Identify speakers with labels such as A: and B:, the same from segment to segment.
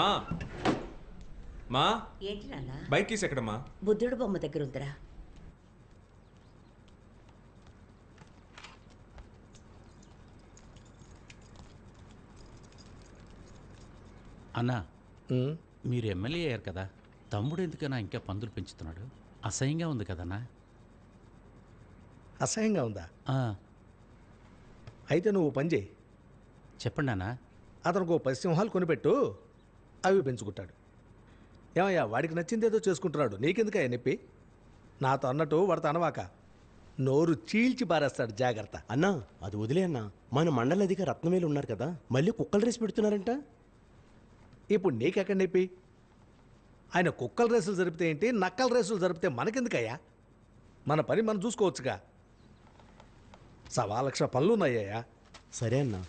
A: మా. మా.
B: ఏంటి నాన్న?
A: బైక్ కీస్ ఎక్కడమ్మా
B: బుద్ధుడు బొమ్మ దగ్గర ఉందిరా.
C: అన్నా మీరు ఎమ్మెల్యే అయ్యారు కదా తమ్ముడు ఎందుకన్నా ఇంకా పందులు పెంచుతున్నాడు? అసహ్యంగా ఉంది కదన్నా.
D: అసహ్యంగా ఉందా?
C: ఆ,
D: అయితే నువ్వు పని చేయి.
C: చెప్పండి అన్నా
D: అతనికి ఓ పది సింహాలు కొనిపెట్టు. అవి పెంచుకుంటాడు. ఏమయ్యా వాడికి నచ్చింది ఏదో చేసుకుంటున్నాడు. నీకెందుకయ్యా నొప్పి? నాతో అన్నట్టు వాడితో అనవాక. నోరు చీల్చి పారేస్తాడు జాగ్రత్త.
E: అన్నా అది వదిలే అన్నా. మన మండల అధిక రత్నవేలు ఉన్నారు కదా మళ్ళీ కుక్కల రేసి పెడుతున్నారంట?
D: ఇప్పుడు నీకెక్కడ నొప్పి? ఆయన కుక్కల రేసులు జరిపితే ఏంటి నక్కల రేసులు జరిపితే మనకెందుకయ్యా? మన పని మనం చూసుకోవచ్చుగా. సవా లక్ష పనులు ఉన్నాయ్యా
E: సరే అన్నా.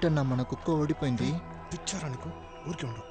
F: ఏంటన్నా మన కుక్క ఓడిపోయింది.
G: పిచ్చారనుకో ఊరికే ఉండు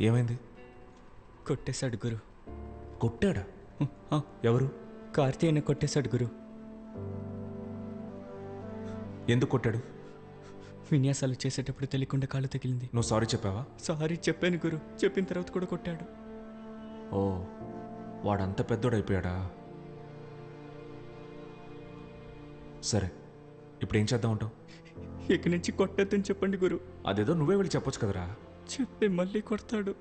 A: ఏమైంది?
H: కొట్టేశాడు గురు.
A: కొట్టాడా?
H: ఆ,
A: ఎవరు?
H: కార్తీయని కొట్టేశాడు గురు.
A: ఎందుకు కొట్టాడు?
H: విన్యాసాలు చేసేటప్పుడు తెలియకుండా కాళ్ళు తగిలింది.
A: నువ్వు సారీ చెప్పావా?
H: సారీ చెప్పాను గురు. చెప్పిన తర్వాత కూడా కొట్టాడు.
A: ఓ వాడంత పెద్దోడైపోయాడా? సరే ఇప్పుడు ఏం చేద్దాం ఉంటావు
H: ఇక నుంచి కొట్టద్దని చెప్పండి గురు.
A: అదేదో నువ్వే వెళ్ళి చెప్పొచ్చు కదరా.
H: చెప్పి మళ్ళీ కొడతాడు.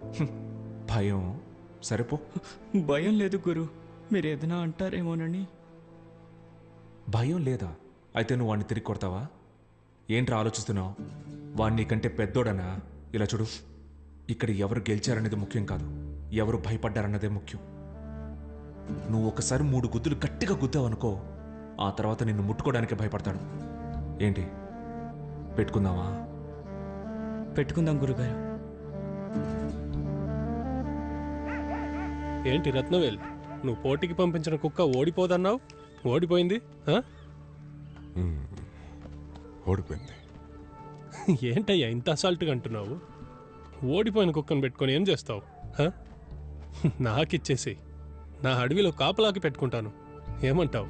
A: భయం. సరేపో.
H: భయం లేదు గురు. మీరు ఏదైనా అంటారేమోనని.
A: భయం లేదా? అయితే నువ్వు వాడిని తిరిగి కొడతావా? ఏంట్రా ఆలోచిస్తున్నావు? వాడిని కంటే పెద్దోడనా? ఇలా చూడు. ఇక్కడ ఎవరు గెలిచారనేది ముఖ్యం కాదు. ఎవరు భయపడ్డారన్నదే ముఖ్యం. నువ్వు ఒకసారి మూడు గుద్దులు గట్టిగా గుద్దావనుకో ఆ తర్వాత నిన్ను ముట్టుకోవడానికి భయపడతాడు. ఏంటి? పెట్టుకుందామా?
H: పెట్టుకుందాం గురుగారు.
I: ఏంటి రత్నవేల్? నువ్వు పోటీకి పంపించిన కుక్క ఓడిపోదన్నావు? ఓడిపోయింది?
G: ఓడిపోయింది.
I: ఏంటయ్యా ఇంత అసాల్ట్గా అంటున్నావు? ఓడిపోయిన కుక్కను పెట్టుకొని ఏం చేస్తావు? నాకిచ్చేసి నా అడవిలో కాపలాకి పెట్టుకుంటాను. ఏమంటావు?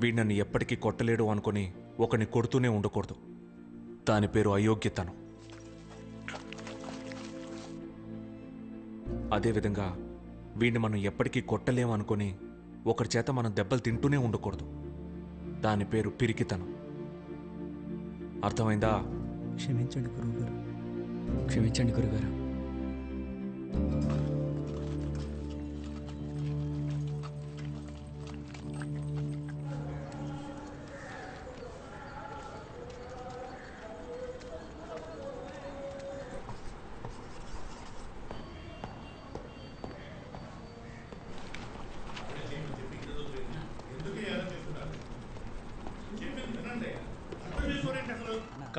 A: వీడు నన్ను ఎప్పటికీ కొట్టలేడు అనుకొని ఒకని కొడుతూనే ఉండకూడదు. దాని పేరు అయోగ్యతను. అదేవిధంగా వీడిని మనం ఎప్పటికీ కొట్టలేము అనుకొని ఒకరి చేత మనం దెబ్బలు తింటూనే ఉండకూడదు. దాని పేరు పిరికితనం. అర్థమైందా?
H: క్షమించండి గురువుగారు. క్షమించండి గురుగారు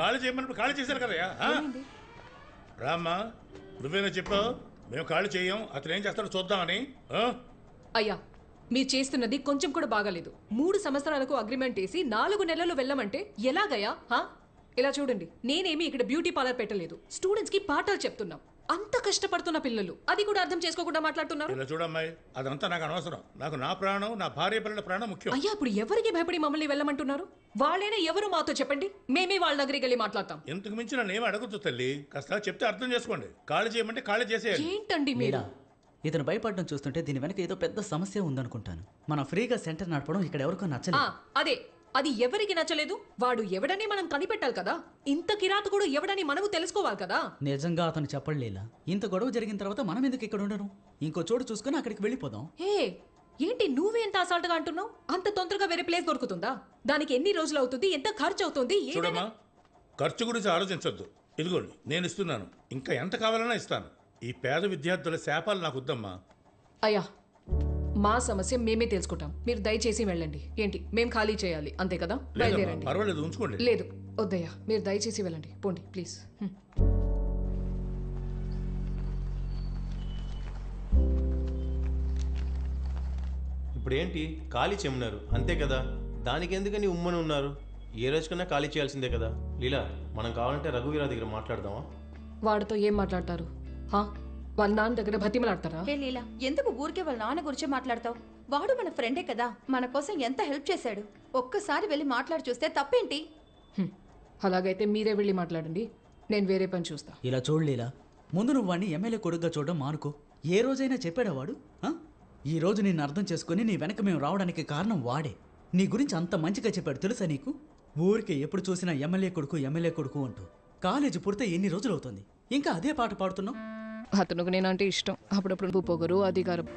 J: ఖాళీ చేయమన్నప్పుడు ఖాళీ చేశారు కదయ్యా? రామ్మా నువ్వేనా చెప్పావు? మేము ఖాళీ చేయం అతను ఏం చేస్తాడో చూద్దామని?
K: అయ్యా మీరు చేస్తున్నది కొంచెం కూడా బాగాలేదు. మూడు సంవత్సరాలకు అగ్రిమెంట్ వేసి నాలుగు నెలలు వెళ్ళమంటే ఎలాగయ్యా? హా ఇలా చూడండి. నేనేమి ఇక్కడ బ్యూటీ పార్లర్ పెట్టలేదు. స్టూడెంట్స్కి పాఠాలు చెప్తున్నాం. అంత కష్టపడుతున్న పిల్లలు. అది కూడా అర్థం చేసుకోకుండా మాట్లాడుతున్నారు.
J: ఇలా చూడమ్మాయి అదంతా నాకు అనవసరం. నాకు నా ప్రాణం నా భార్య పిల్లల ప్రాణం ముఖ్యం.
K: అయ్యా ఇప్పుడు ఎవరికి భయపడి మమ్మల్ని వెళ్ళమంటున్నారు? వాళ్ళైనా ఎవరు మాతో చెప్పండి? మేమే వాళ్ళ దగ్గరికి వెళ్ళి మాట్లాడతాం.
J: ఇంతకు మించి నన్ను ఏమి అడగద్దు తల్లి? కాస్త చెప్తే అర్థం చేసుకోండి. ఖాళీ చేయమంటే ఖాళీ చేసేయాలి.
K: ఏంటండి మీరు?
L: మీరా? ఇతను భయపడడం చూస్తుంటే దీని వెనక ఏదో పెద్ద సమస్య ఉందనుకుంటాను. మనం ఫ్రీగా సెంటర్ నడపడం ఇక్కడ ఎవరికో
K: ఆ,
L: నచ్చలేదు
K: అదే. అది ఎవరికి నచ్చలేదు? వాడు ఎవడని మనం కనిపెట్టాలి కదా? ఇంత కిరాతకుడు ఎవడని మనము తెలుసుకోవాలి కదా?
L: నిజంగా అతను చెప్పలేలా ఇంత గొడవ జరిగిన తర్వాత మనం ఎందుకు ఇక్కడ ఉండను? ఇంకో చోటు చూసుకొని అక్కడికి వెళ్ళిపోదాం.
K: హే ఏంటి నువ్వే ఎంత అసాల్ట్గా అంటున్నావు? అంత తొందరగా వేరే ప్లేస్ దొరుకుతుందా? దానికి ఎన్ని రోజులు అవుతుంది? ఎంత ఖర్చు అవుతుంది?
J: చూడమ్మా ఖర్చు గురించి ఆలోచించొద్దు. ఇదిగోండి నేను ఇస్తున్నాను. ఇంకా ఎంత కావాలన్నా ఇస్తాను. ఈ పేద విద్యార్థుల శాపాలు నాకు వద్దమ్మా.
K: అయ్యా మా సమస్య మేమే తెలుసుకుంటాం. మీరు దయచేసి వెళ్ళండి. ఏంటి? మేం ఖాళీ చేయాలి. అంతే కదా? బయలుదేరండి.
J: పర్వాలేదు ఉంచుకోండి.
K: లేదు. వద్దయ్యా మీరు దయచేసి వెళ్ళండి. పోండి ప్లీజ్.
E: ఇప్పుడు ఏంటి ఖాళీ చెమ్మున్నారు అంతే కదా? దానికి ఎందుకని ఉమ్మని ఉన్నారు? ఏ రోజుకన్నా ఖాళీ చేయాల్సిందే కదా? లీలా మనం కావాలంటే రఘువీరా దగ్గర మాట్లాడదామా?
K: వాడితో ఏం మాట్లాడతారు? హా? వాళ్ళ నాన్న దగ్గర బతిమలాడతారా?
B: హే లీలా ఎందుకు ఊరికే వాళ్ళ నాన్న గురించి మాట్లాడతావు? వాడు మన ఫ్రెండే కదా మన కోసం ఎంత హెల్ప్ చేశాడు? ఒక్కసారి వెళ్ళి మాట్లాడి చూస్తే తప్పేంటి?
K: హ్మ్. అలాగైతే మీరే వెళ్ళి మాట్లాడండి నేను వేరే పని చూస్తా.
L: ఇలా చూడలేలా ముందు నువ్వు వాడిని ఎమ్మెల్యే కొడుగ్గా చూడడం మానుకో. ఏ రోజైనా చెప్పాడా వాడు? ఆ? ఈ రోజు నిన్ను అర్థం చేసుకుని నీ వెనక మేము రావడానికి కారణం వాడే. నీ గురించి అంత మంచిగా చెప్పాడు తెలుసా నీకు? ఊరికే ఎప్పుడు చూసినా ఎమ్మెల్యే కొడుకు ఎమ్మెల్యే కొడుకు అంటూ. కాలేజీ పుడితే ఎన్ని రోజులు అవుతుంది? ఇంకా అదే పాట పాడుతున్నావు?
K: అతనుకు నేనంటే ఇష్టం. అప్పుడప్పుడు పొగరు అధికారం.